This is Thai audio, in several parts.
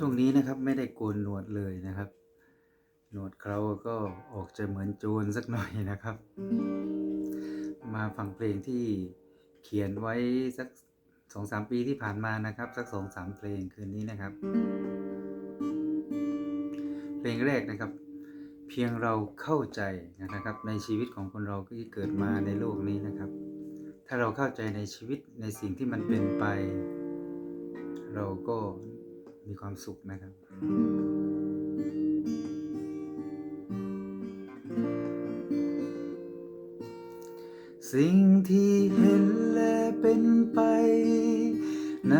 ช่วงนี้นะครับไม่ได้โกนหนวดเลยนะครับ หนวดเขาก็ออกจะเหมือนโจรสักหน่อยนะครับ มาฟังเพลงที่เขียนไว้สักสองสามปีที่ผ่านมานะครับ สักสองสามเพลงคืนนี้นะครับ เพลงแรกนะครับ เพียงเราเข้าใจนะครับ ในชีวิตของคนเราที่เกิดมาในโลกนี้นะครับ ถ้าเราเข้าใจในชีวิตในสิ่งที่มันเป็นไป เราก็ มีความสุขนะครับ สิ่งที่เห็นและเป็นไป ใน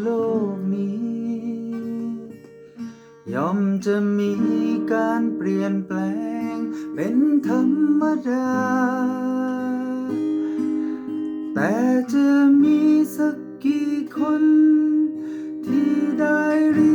โลกนี้ ย่อมจะมีการเปลี่ยนแปลง เป็นธรรมดา แต่จะมีสักกี่คนที่ ได้เรี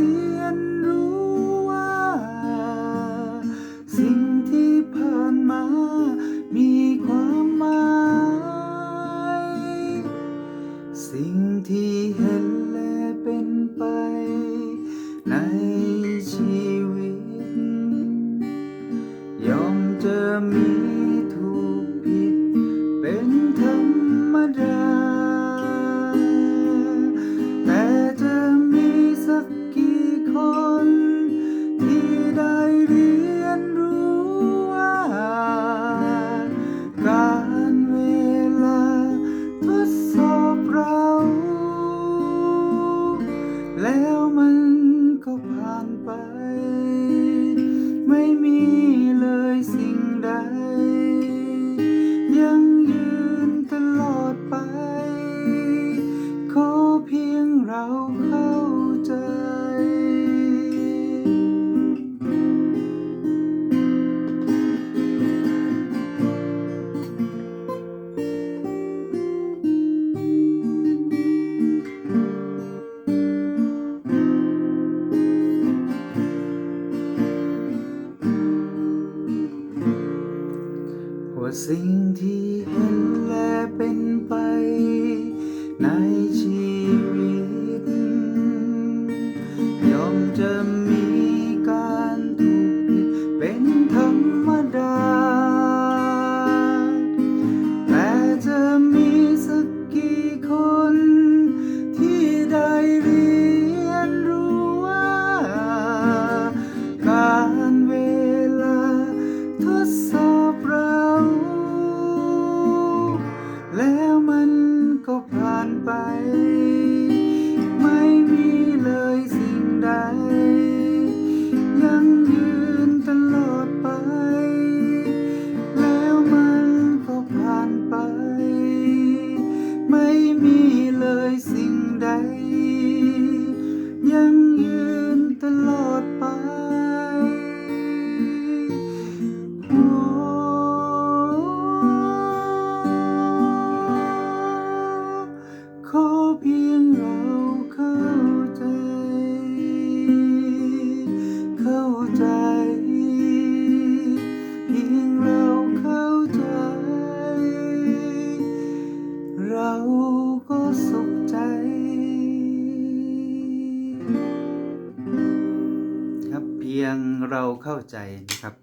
เข้าใจนะครับ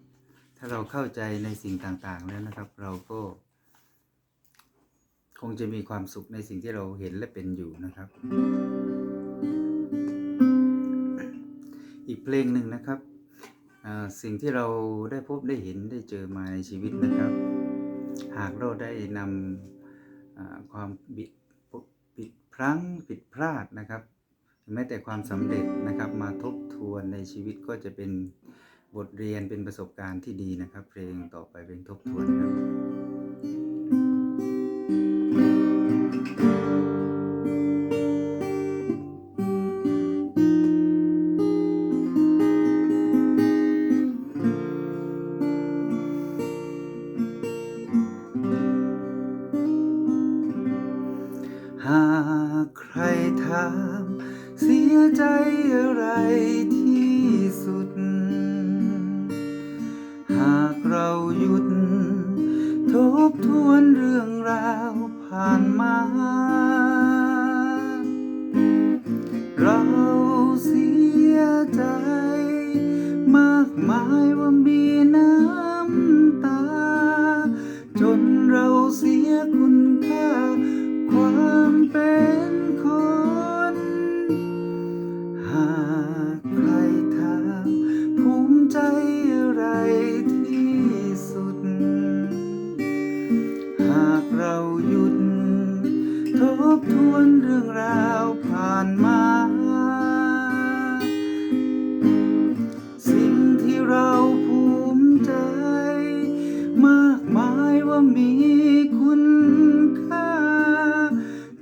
ถ้าเราเข้าใจในสิ่งต่างๆแล้วนะครับ เราก็ คงจะมีความสุขในสิ่งที่เราเห็นและเป็นอยู่นะครับ อีกเพลงหนึ่งนะครับสิ่งที่เราได้พบได้เห็นได้เจอมาในชีวิตนะครับ หากเราได้นำความบิดผิดพลั้งผิดพลาดนะครับแม้แต่ความสำเร็จนะครับมาทบทวนในชีวิตก็จะเป็น บทเรียนเป็นประสบการณ์ที่ดีนะครับ เพลงต่อไปเพลงทบทวนครับหากใครถามเสียใจอะไรที่สุดากเราหยุด ทบทวนเรื่องราวผ่านมา เราเสียใจ มากมายว่ามีน้ำ มีคุณค่า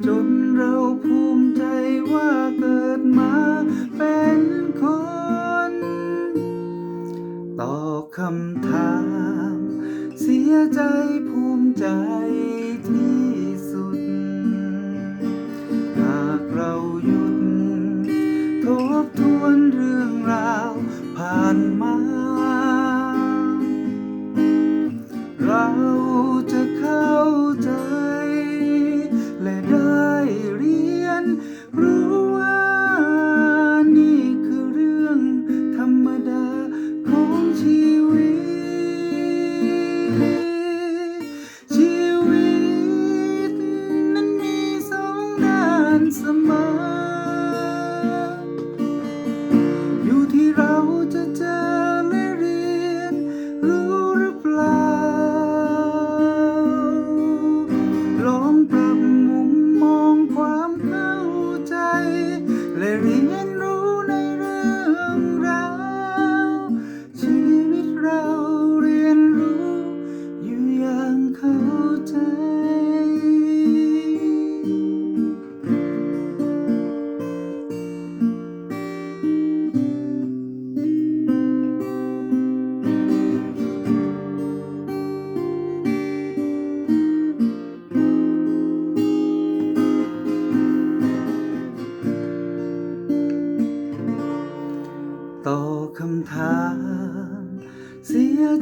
จนเราภูมิใจว่าเกิดมาเป็นคน ตอบคำถาม เสียใจ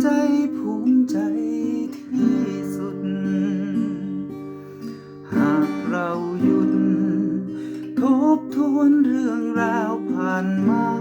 ใจภูมิใจที่สุด หากเราหยุด ทบทวนเรื่องราวผ่านมา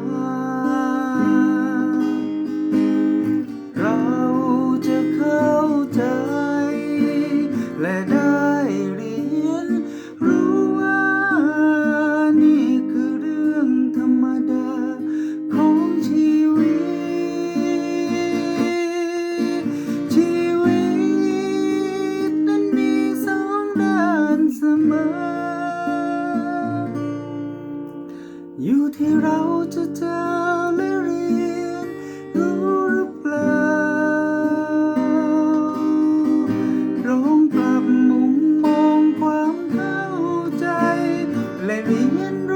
let me in.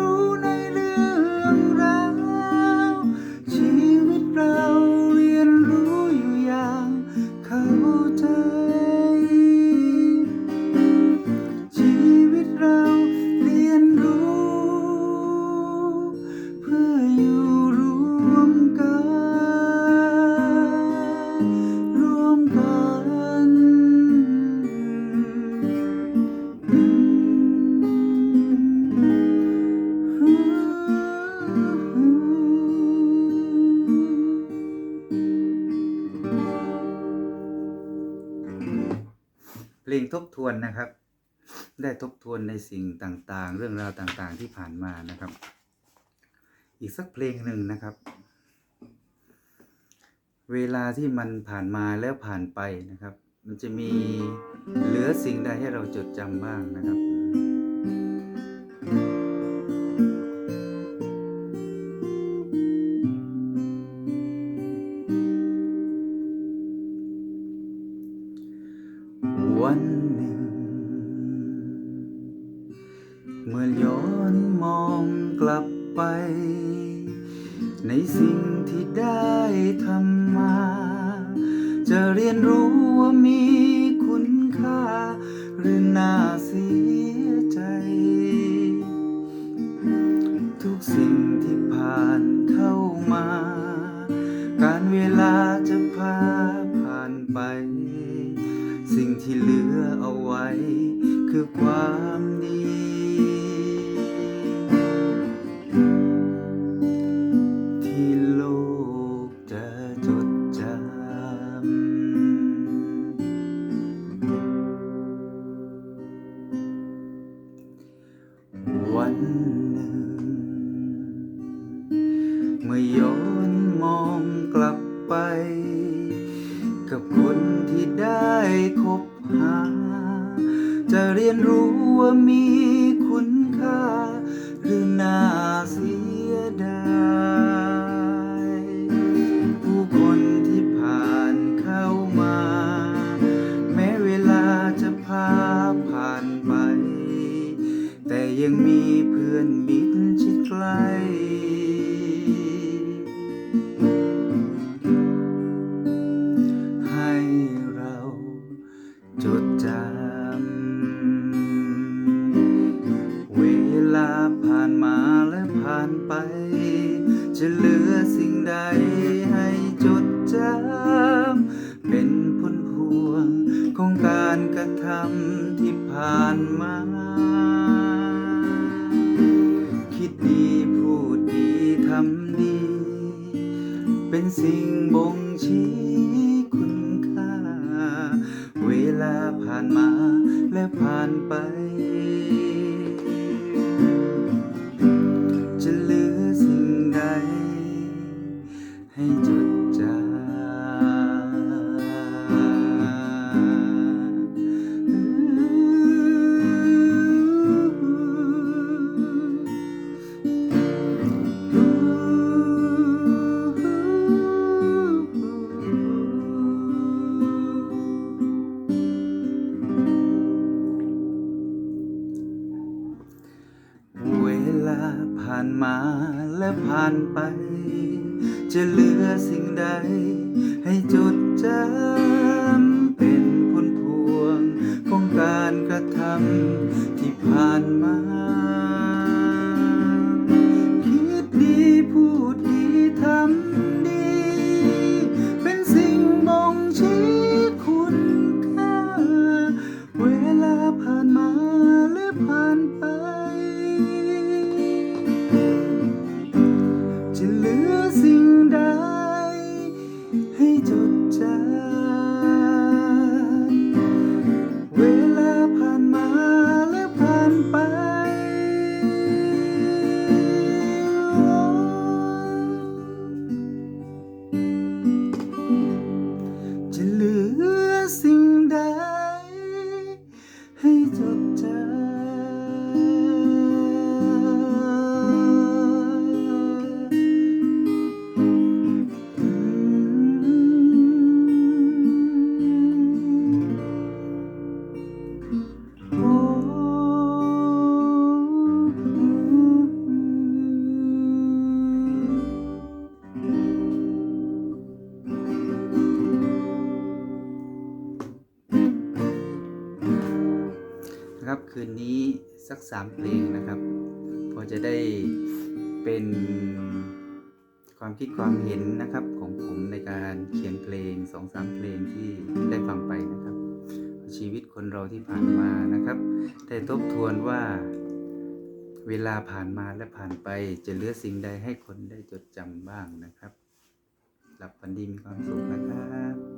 ทวนนะครับ ได้ทบทวนในสิ่งต่างๆ เรื่องราวต่างๆ ที่ผ่านมานะครับ อีกสักเพลงหนึ่งนะครับ เวลาที่มันผ่านมาแล้วผ่านไปนะครับ มันจะมีเหลือสิ่งใดให้เราจดจำบ้างนะครับ ในสิ่งที่ได้ทำมา จะเรียนรู้ว่ามีคุณค่าหรือน่าเสีย จะเรียนรู้ว่ามีคุณค่า หรือน่าเสียดายผู้คนที่ผ่านเข้ามา แม้เวลาจะพาผ่านไป แต่ยังมีเพื่ำดี เป็นสิ่งบ่งชี้คุณค่า เวลาผ่านมาและผ่านไป ให้ สักสามเพลงนะครับ พอจะได้เป็นความคิดความเห็นนะครับของผมในการเขียนเพลงสองสามเพลงที่ได้ฟังไปนะครับ ชีวิตคนเราที่ผ่านมานะครับได้ทบทวนว่าเวลาผ่านมาและผ่านไปจะเหลือสิ่งใดให้คนได้จดจำบ้างนะครับ หลับฝันดีมีความสุขนะครับ